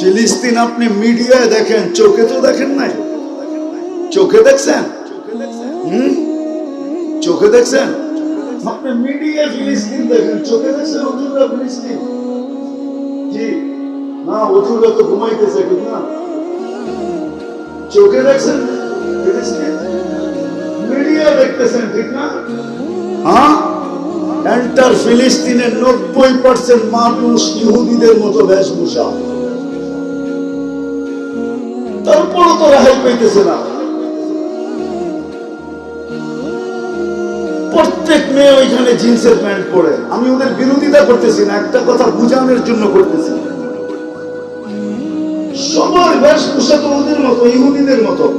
ফিলিস্তিন আপনি মিডিয়ায় দেখেন, চোখে তো দেখেন নাই। চোখে দেখছেন? চোখে দেখছেন? হ্যাঁ? ফিলিস্তিনের নব্বই পার্সেন্ট মানুষ ইহুদিদের মতো বেশভূষা। রেহাই না। প্রত্যেক মেয়ে ওইখানে জিন্সের প্যান্ট পরে। আমি ওদের বিরোধিতা করতেছি না, একটা কথা বুঝানোর জন্য করতেছি। সবার বেশভূষা তো ওদের মতো, ইহুদিদের মতো।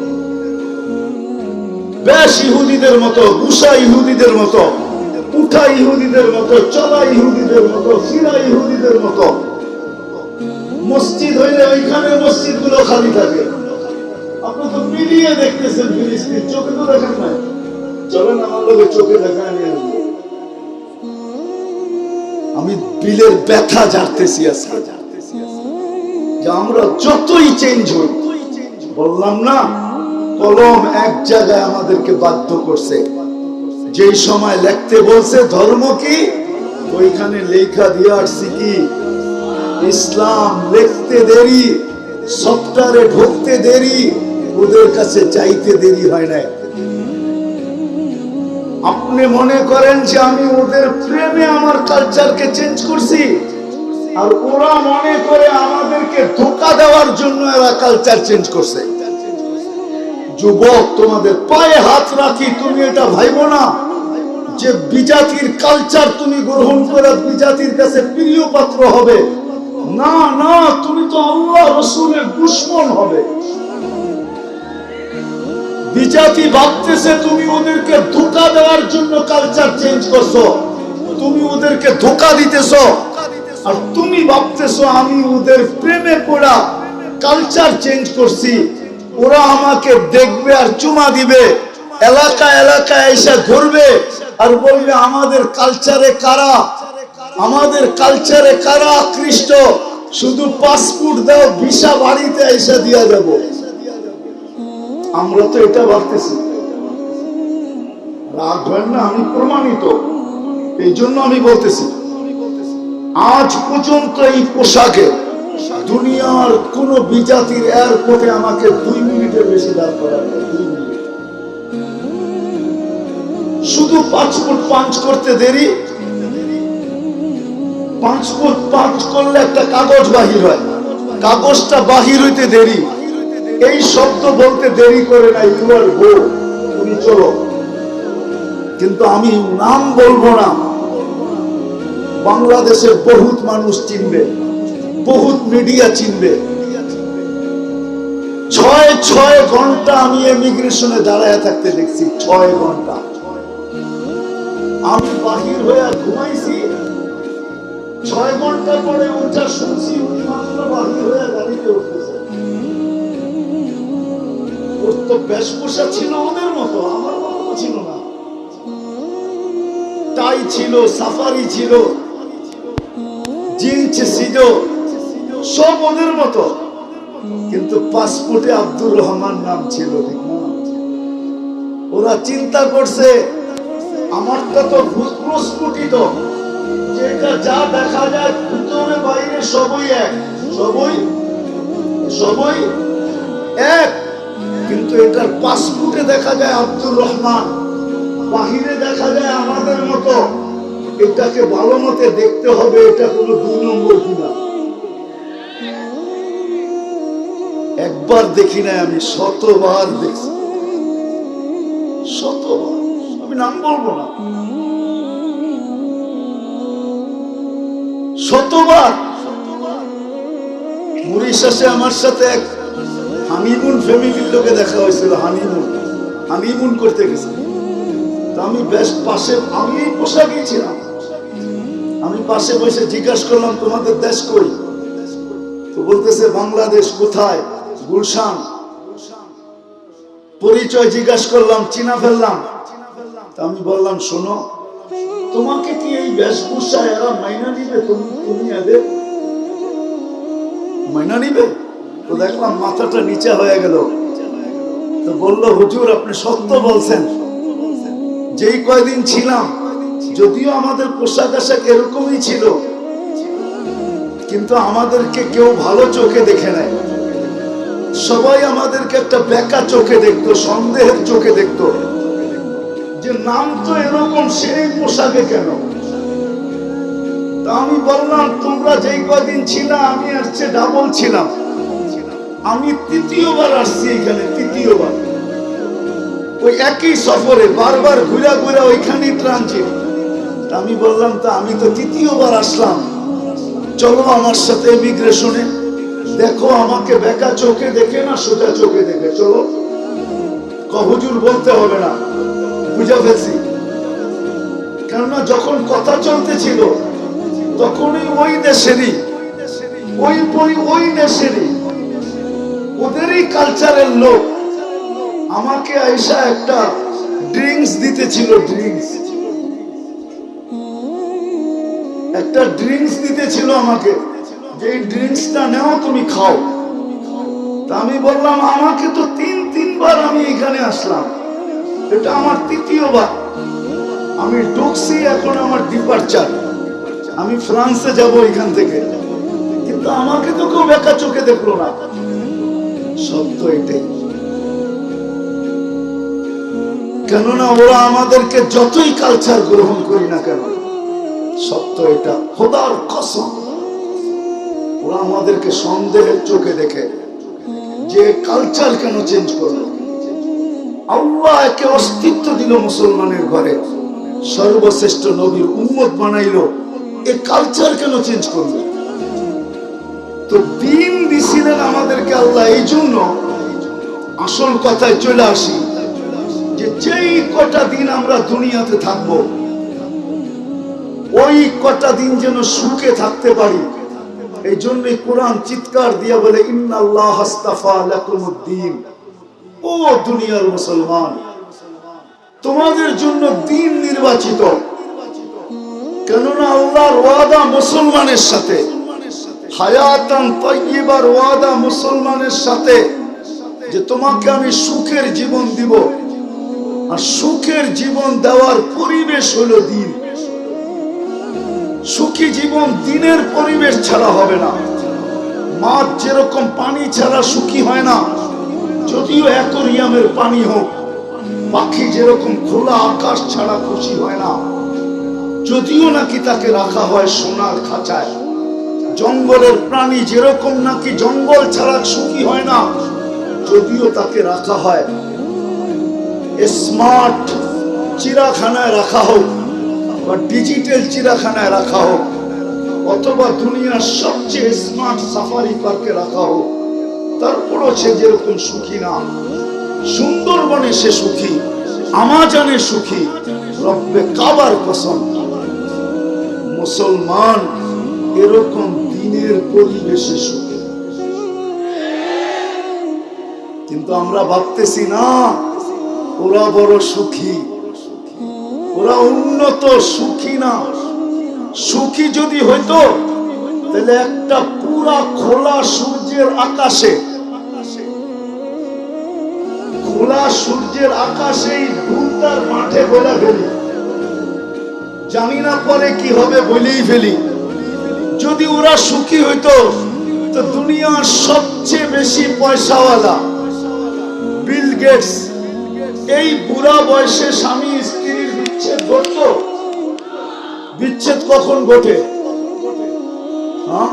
বেশ ইহুদিদের মতো, গুসা ইহুদিদের মতো, উঠা ইহুদিদের মতো, চলা ইহুদিদের মতো, ফিরা ইহুদিদের মতো। মসজিদ হইলে ওইখানে মসজিদগুলো খালি থাকে। আপনি তো মিলিয়ে দেখতেছেন ফিলিস্তিন, চোখে তো দেখেন চলেন আমার চোখে দেখা নিয়ে আমি বিলের ব্যথা জানতেছি যে আমরা যতই চেঞ্জ হই বললাম না, কলম এক জায়গায় আমাদেরকে বাধ্য করছে। যেই সময় লিখতে বলছে ধর্ম কি, ওইখানে লেখা দিয়ে আসছি কি, ইসলাম লিখতে দেরি, সফটওয়্যারে ঢুকতে দেরি ওদের কাছে চাইতে দেরি হয় নাই। আপনি মনে করেন যে আমি ওদের প্রেমে আমার কালচারকে চেঞ্জ করছি? আর ওরা মনে করে আমাদেরকে ধোকা দেওয়ার জন্য এরা কালচার চেঞ্জ করছে। যুবক, তোমাদের পায়ে হাত রাখি, তুমি এটা ভাইবো না। যে বিজাতির কালচার তুমি গ্রহণ করে বিজাতির কাছে প্রিয় পাত্র হবে। না না, তুমি তো আল্লাহ রসুলের দুশ্মন হবে। বিজাতি ভাবতেছে তুমি ওদেরকে ধোকা দেওয়ার জন্য কালচার চেঞ্জ করছ। তুমি ওদেরকে ধোকা দিতেছো। আর তুমি ভাবতেছো আমি ওদের প্রেমে পড়া কালচার চেঞ্জ করছি। ওরা আমাকে দেখবে আর চুমা দিবে। এলাকা এলাকায় এসে ঘুরবে আর বলবে, আমাদের কালচারে কারা? আমাদের কালচারে কারা আকৃষ্ট? শুধু পাসপোর্ট দাও ভিসা বাড়িতে এসে দিয়া যাব আমরা তো এটা ভাবতেছি। রাগ হয় না, আমি প্রমাণিত। এই জন্য আমি বলতেছি, আজ পর্যন্ত এই পোশাকে দুনিয়ার কোন বিজাতির এয়ারপোর্টে আমাকে দুই মিনিটের বেশি দাঁড় করা। শুধু পাসপোর্ট পাঞ্চ করতে দেরি। পাসপোর্ট পাঞ্চ করলে একটা কাগজ বাহির হয়। কাগজটা বাহির হইতে দেরি। এই শব্দ বলতে দেরি করে না ইউর গো তুমি চলো। কিন্তু আমি নাম বলব না। বাংলাদেশের বহুত মানুষ চিনবে, বহুত মিডিয়া চিনবে। ছয় ছয় ঘণ্টা আমি ইমিগ্রেশনে দাঁড়ায় থাকতে দেখছি, ছয় ঘণ্টা। আমি বাহির হয়ে ঘুমাইছি, ছয় ঘণ্টা পরে ওটা শুনছি, উনি মাত্র বাহির হয়ে গাড়িতে উঠতেছে ওর তো বেশভূষা ছিল ওদের মতো, আমার মতো ছিল না। টাই ছিল, সাফারি ছিল জিন্স ছিল সব ওদের মতো। কিন্তু পাসপোর্টে আব্দুর রহমান নাম ছিল ওরা চিন্তা করছে, আমারটা তো প্রস্ফুটিত যেটা যা দেখা যায় ভিতরে বাইরে সবই এক, সবই সবই এক। কিন্তু এটার পাসপোর্টে দেখা যায় আব্দুর রহমান, বাহিরে দেখা যায় আমাদের মতো। এটাকে ভালো মতে দেখতে হবে, এটা কোনো দুই নম্বর কিনা একবার দেখি না আমি, শতবার দেখছি। আমি নাম বলব না। শতবার। মরিশাসে আমার সাথে এক হানিমুন ফ্যামিলির লোকে দেখা হয়েছিল, হানিমুন। হানিমুন করতে গেছে। তা আমি বেশ পাশে, আমি এই পোশাকেই ছিলাম। আমি পাশে বসে জিজ্ঞাসা করলাম, তোমাদের দেশ কই? তো বলতেছে, বাংলাদেশ, কোথায়? গুলশান। পরিচয় জিজ্ঞাসা করলাম, চিনা ফেললাম। তা আমি বললাম, শোনো, তোমাকে কি এই বেশভূষা এরা মাইনা নিবে? তুমি তুমি এদের মাইনা নিবে? তো দেখলাম মাথাটা নিচে হয়ে গেল। তো বলল, হুজুর, আপনি সত্য বলছেন। যেই কয়দিন ছিলাম, যদিও আমাদের পোশাক আশাক এরকমই ছিল, কিন্তু আমাদেরকে কেউ ভালো চোখে দেখে নেয় সবাই আমাদেরকে একটা বেকা চোখে দেখতো, সন্দেহের চোখে দেখতো। যে নাম তো এরকম সেই পোশাকে কেন? তা আমি বললাম, তোমরা যেই কদিন ছিলাম আমি আসছে ডাবল ছিলাম। আমি তৃতীয়বার আসছি এখানে, তৃতীয়বার। ওই একই সফরে বারবার ঘুরা ঘুরা ওইখানেই ট্রানজিট আমি বললাম, তা আমি তো তৃতীয়বার আসলাম। চলো আমার সাথে ইমিগ্রেশনে দেখো আমাকে বেকা চোখে দেখে না সোজা চোখে দেখে। চলো কহুজুর বলতে হবে না। বুঝা ফেলছি। কেননা যখন কথা চলতেছিল, তখনই ওই দেশেরই, ওই ওই দেশেরই ওদেরই কালচারের লোক। আমাকে আইসা একটা ড্রিঙ্কস দিতেছিল ড্রিঙ্কস একটা ড্রিঙ্কস দিতেছিল আমাকে। যে ড্রিঙ্কসটা নেও, তুমি খাও। তা আমি বললাম, আমাকে তো তিন, তিনবার আমি এখানে আসলাম। এটা আমার তৃতীয়বার। আমি ঢুকছি, এখন আমার ডিপার্চার আমি ফ্রান্সে যাব এখান থেকে। কিন্তু আমাকে তো কেউ বেকা চোখে দেখল না। সত্য এটাই কেননা ওরা আমাদেরকে যতই কালচার গ্রহণ করি না কেন সত্য এটা খোদার কসম। ওরা আমাদেরকে সন্দেহের চোখে দেখে যে কালচার কেন চেঞ্জ করল। আল্লাহ একে অস্তিত্ব দিল মুসলমানের ঘরে। সর্বশ্রেষ্ঠ নবীর উম্মত বানাইলো। এ কালচার কেন চেঞ্জ করল? তো দিন দিছিলেন আমাদেরকে আল্লাহ, এই জন্য আসল কথায় চলে আসি যে যেই কটা দিন আমরা দুনিয়াতে থাকব, ওই কটা দিন যেন সুখে থাকতে পারি, এই জন্য কোরআন চিৎকার দিয়া বলে লাকুমুদ্দিন। ও দুনিয়ার মুসলমান, তোমাদের জন্য দিন নির্বাচিত। কেননা আল্লাহর ওয়াদা মুসলমানের সাথে। হায়াতান তৈবার ওয়াদা মুসলমানের সাথে যে তোমাকে আমি সুখের জীবন দিব। আর সুখের জীবন দেওয়ার পরিবেশ হলো দিন। সুখী জীবন দিনের পরিবেশ ছাড়া হবে না। মাছ যেরকম পানি ছাড়া সুখী হয় না, যদিও অ্যাকোরিয়ামের পানি হোক, পাখি যেরকম খোলা আকাশ ছাড়া খুশি হয় না, যদিও নাকি তাকে রাখা হয় সোনার খাঁচায়। জঙ্গলের প্রাণী যেরকম নাকি জঙ্গল ছাড়া সুখী হয় না, যদিও তাকে রাখা হয়। স্মার্ট চিড়াখানায় রাখা হোক, বা ডিজিটাল চিড়াখানায় রাখা হোক, অথবা দুনিয়ার সবচেয়ে স্মার্ট সাফারি পার্কে রাখা হোক, তারপরও সে যেরকম সুখী না। সুন্দরবনে সে সুখী, আমাজানে সুখী, রব্বে কাবার কসম। মুসলমান এরকম দিনের পরিবেশে সুখী। কিন্তু আমরা ভাবতেছি, না, ওরা বড় সুখী। ওরা উন্নত, সুখী না। সুখী যদি হইতো, তাহলে একটা পুরা খোলা সূর্যের আকাশে, খোলা সূর্যের আকাশে ভুলতার মাঠে বলে ফেলি। জানি না পরে কি হবে বলেই ফেলি। যদি ওরা সুখী হইতো, তো দুনিয়ার সবচেয়ে বেশি পয়সাওয়ালা বিল গেটস এই বুড়া বয়সে স্বামী স্ত্রীর বিচ্ছেদ ঘটত? বিচ্ছেদ কখন ঘটে? হ্যাঁ?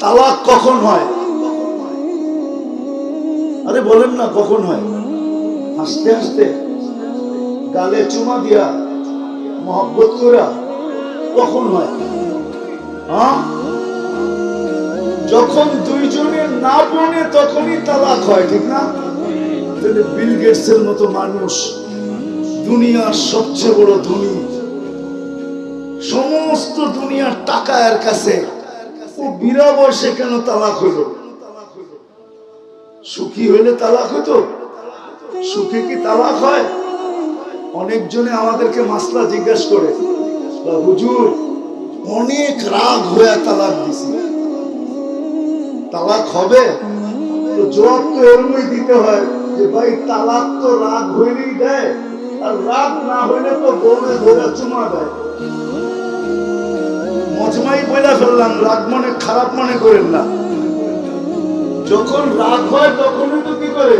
তালাক কখন হয়? আরে বলেন না, কখন হয়? হাসতে হাসতে গালে চুমা দিয়া, মহব্বত করা কখন হয় হ্যাঁ? যখন দুইজনের না বনে তখনই তালাক হয়, ঠিক না? তাহলে বিল গেটসের মতো মানুষ দুনিয়ার সবচেয়ে বড় ধনী, সমস্ত দুনিয়ার টাকা এর কাছে ও বিরা বয়সে কেন তালাক হইল? সুখী হইলে তালাক হইতো? সুখে কি তালাক হয়? অনেকজনে আমাদেরকে মাসলা জিজ্ঞাসা করে হুজুর অনেক রাগ হয়ে তালাক দিছি। তালাক হবে? তো তো এরমই দিতে হয় যে, ভাই, তালাক তো রাগ হইলেই দেয়, আর রাগ না হইলে তো বউরে ধরে চুমা দেয়। মজমাই বইলা ফেললাম, রাগ মনে খারাপ মনে করেন না। যখন রাগ হয়, তখনই তো কি করে?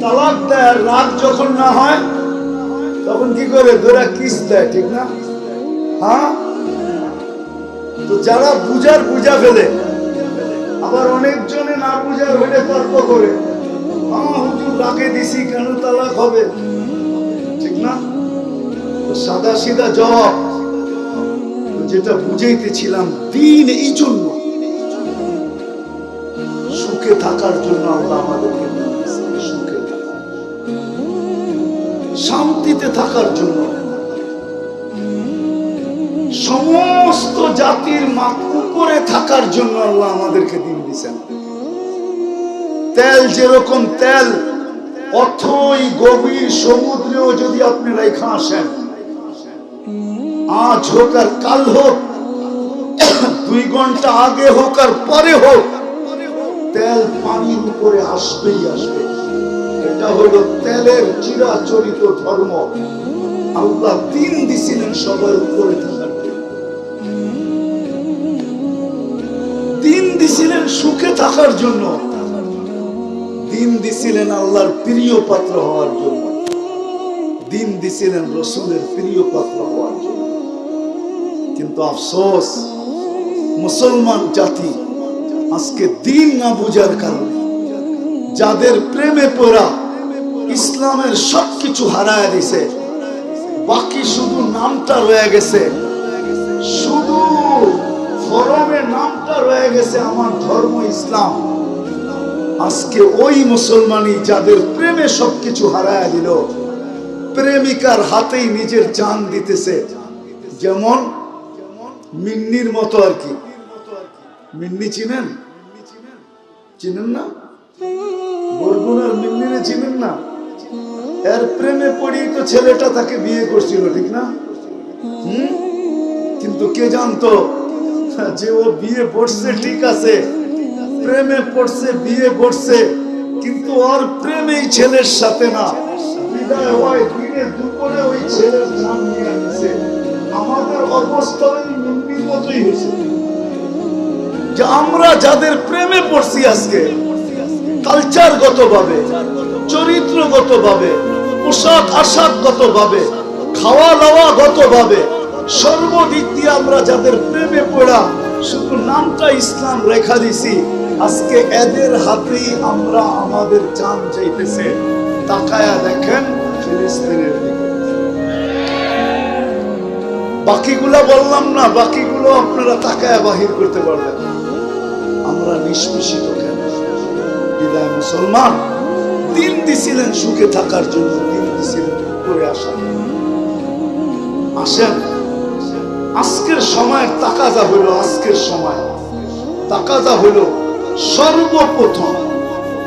তালাক দেয়, আর রাগ যখন না হয়, তখন কি করে? ধরে কিস দেয়, ঠিক না? হ্যাঁ? তো যারা বুঝার বুঝা ফেলে, আবার অনেকজনে না বুঝার হইলে তর্ক করে। আমার হুজুর রাগে দিছি, কেন তালাক হবে? ঠিক না? সাদা সিধা জবাব। যেটা বুঝাইতেছিলাম দিন এই জন্য। সুখে থাকার জন্য আল্লাহ আমাদেরকে সুখে শান্তিতে থাকার জন্য। সমস্ত জাতির উপরে থাকার জন্য আল্লাহ আমাদেরকে দিন দিয়েছেন। তেল যেরকম তেল, অথই গভীর সমুদ্রেও যদি আপনি রেখা আসেন, আজ হোক আর কাল হোক, দুই ঘণ্টা আগে হোক আর পরে হোক, তেল পানির উপরে আসবেই আসবে। এটা হলো তেলের চিরাচরিত ধর্ম। আল্লাহ দিন দিছিলেন সবার উপরে। দিন দিছিলেন সুখে থাকার জন্য। দিন দিছিলেন আল্লাহর প্রিয় পাত্র হওয়ার জন্য। দিন দিছিলেন রসুলের প্রিয় পাত্র হওয়ার জন্য। কিন্তু আফসোস, মুসলমান জাতি আজকে দিন না বুঝার কারণে যাদের প্রেমে পড়া ইসলামের সবকিছু হারায় দিছে, বাকি শুধু নামটা রয়ে গেছে। শুধু ফরমে গেছে আমার ধর্ম ইসলাম। আজকে ওই মুসলমানই যাদের প্রেমে সবকিছু হারায় দিল, প্রেমিকার হাতেই নিজের জান দিতেছে। যেমন মিন্নির মতো আর কি। মিন্নি চিনেন? চিনেন না? বরগুনার মিন্নিরে চিনেন না? এর প্রেমে পড়ি তো ছেলেটা তাকে বিয়ে করছিল, ঠিক না? হুম? কিন্তু কে জানতো? যে ও বিয়ে পড়ছে ঠিক আছে, প্রেমে পড়ছে, বিয়ে পড়ছে কিন্তু ওর প্রেমেই ছেলের সাথে না। আমরা যাদের প্রেমে পড়ছি আজকে ভাবে চরিত্রগত ভাবে পোশাক আশাকগত ভাবে খাওয়া দাওয়া গত ভাবে সর্বদিক দিয়ে আমরা যাদের প্রেমে পড়া, শুধু নামটা ইসলাম রেখা দিছি, আজকে এদের হাতেই আমরা আমাদের জান চাইতেছে। তাকায়া দেখেন ফিলিস্তিনের দিকে। বাকিগুলা বললাম না, বাকিগুলো আপনারা তাকায়া বাহির করতে পারবেন। আমরা নিষ্পেষিত কেন? বিদায় মুসলমান, দিন দিছিলেন সুখে থাকার জন্য, দিন দিছিলেন করে জন্য। আসেন। আজকের সময়ের তাকাজা হইল আজকের সময়। তাকাজা হইল সর্বপ্রথম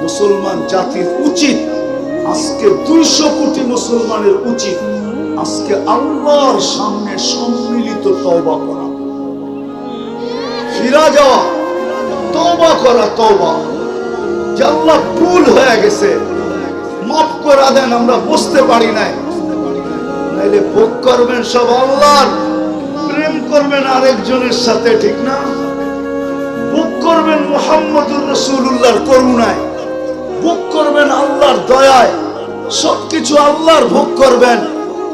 মুসলমান জাতির উচিত, আজকে দুইশো কোটি মুসলমানের উচিত, আজকে আল্লাহর সামনে সম্মিলিত তওবা করা। ফিরা যাওয়া, তওবা করা, তওবা। যে আল্লাহ ভুল হয়ে গেছে, মাফ করা দেন, আমরা বুঝতে পারি নাই। নাইলে ভোগ করবেন সব আল্লাহর প্রেম করবেন আরেকজনের সাথে, ঠিক না? ভোগ করবেন মোহাম্মদুর রসুল্লাহর করুণায় ভোগ করবেন আল্লাহর দয়ায়, সবকিছু আল্লাহর ভোগ করবেন।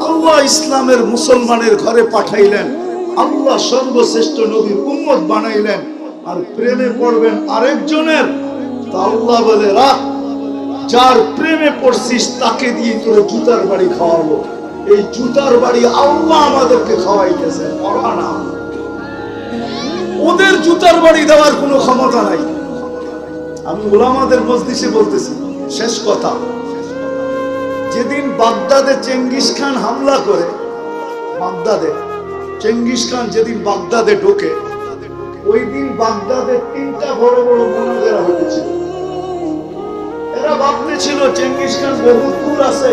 আল্লাহ ইসলামের মুসলমানের ঘরে পাঠাইলেন, আল্লাহ সর্বশ্রেষ্ঠ নবীর উম্মত বানাইলেন, আর প্রেমে পড়বেন আরেকজনের, তা আল্লাহ বলে, রাখ, যার প্রেমে পড়ছিস তাকে দিয়ে তোর জুতার বাড়ি খাওয়াবো। এই জুতার বাড়ি আল্লাহ আমাদেরকে খাওয়াইতেছে ওদের জুতার বাড়ি দেওয়ার কোনো ক্ষমতা নাই। আমি ওলামাদের মজলিসে বলতেছি, শেষ কথা। যেদিন বাগদাদে চেঙ্গিস খান হামলা করে, বাগদাদে, চেঙ্গিস খান যেদিন বাগদাদে ঢোকে, ওই দিন বাগদাদে তিনটা বড় বড় মোনাজেরা হইতেছিল। এরা ভাবতেছিল, চেঙ্গিস খান বহু দূর আছে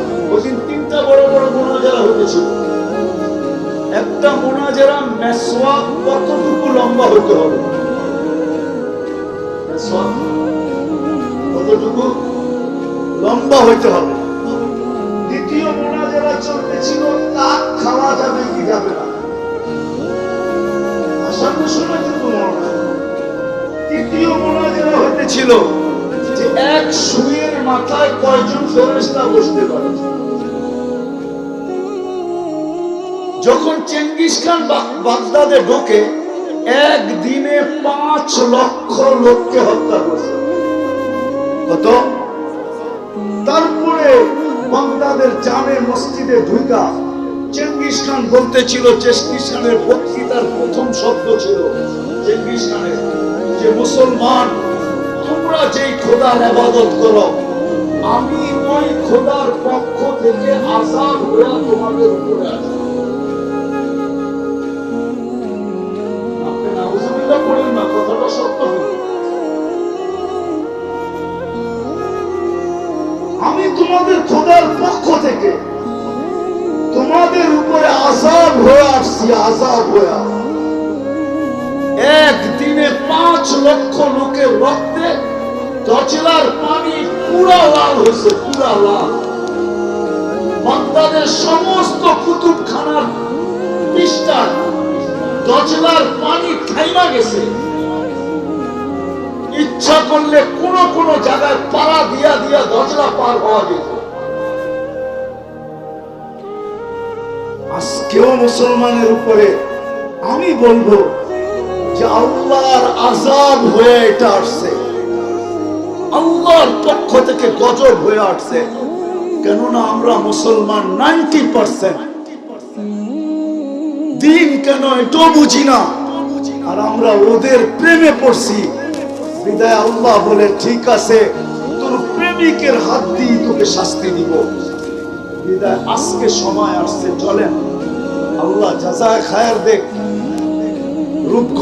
ওদিন তিনটা বড় বড় মোনাজারা হতেছিল একটা মোনাজারা মেসওয়াক কতটুকু লম্বা হতে হবে? কতটুকু লম্বা হইতে হবে? দ্বিতীয় মোনাজারা চলতেছিল কাক খাওয়া যাবে কি যাবে না? হইতেছিল যে এক সুইয়ের মাথায় কয়জন ফেরেশতা বসতে পারে? যখন চেঙ্গিস খান বাগদাদে ঢোকে, একদিনে পাঁচ লক্ষ লোককে হত্যা করছে। কত? তারপরে বাগদাদের জামে মসজিদে ঢুকা চেঙ্গিস খান বলতেছিল, চেঙ্গিস খানের বক্তৃতার প্রথম শব্দ ছিল চেঙ্গিস খানের যে, মুসলমান, তোমরা যেই খোদার আবাদত করো, আমি ওই খোদার পক্ষ থেকে আজাদ হয়ে তোমাদের উপরে আসি আজাব হয়ে আসছি, আজাব হয়ে একদিনে পাঁচ লক্ষ লোকের রক্তে দচলার পানি পুরা লাল হয়েছে, পুরা লাল। বাগদাদের সমস্ত কুতুবখানার পৃষ্ঠা দজলার পানি থাইমা গেছে। ইচ্ছা করলে কোন কোন জায়গায় পাড়া দিয়া দিয়া দজলা পার হওয়া যেত আজকেও মুসলমানের উপরে আমি বলব যে আল্লাহর আজাদ হয়ে এটা আসছে। আল্লাহর পক্ষ থেকে গজব হয়ে আসছে। কেননা আমরা মুসলমান নাইনটি পার্সেন্ট। দিন কেন এটাও বুঝি না। আর আমরা ওদের প্রেমে পড়ছি। বিদায় আল্লাহ বলে, ঠিক আছে, তোর প্রেমিকের হাত দিয়ে তোকে শাস্তি দিব। বিদায় আজকে সময় আসছে চলেন। আল্লাহ যা খায়ের দেখ রূপগঞ্জ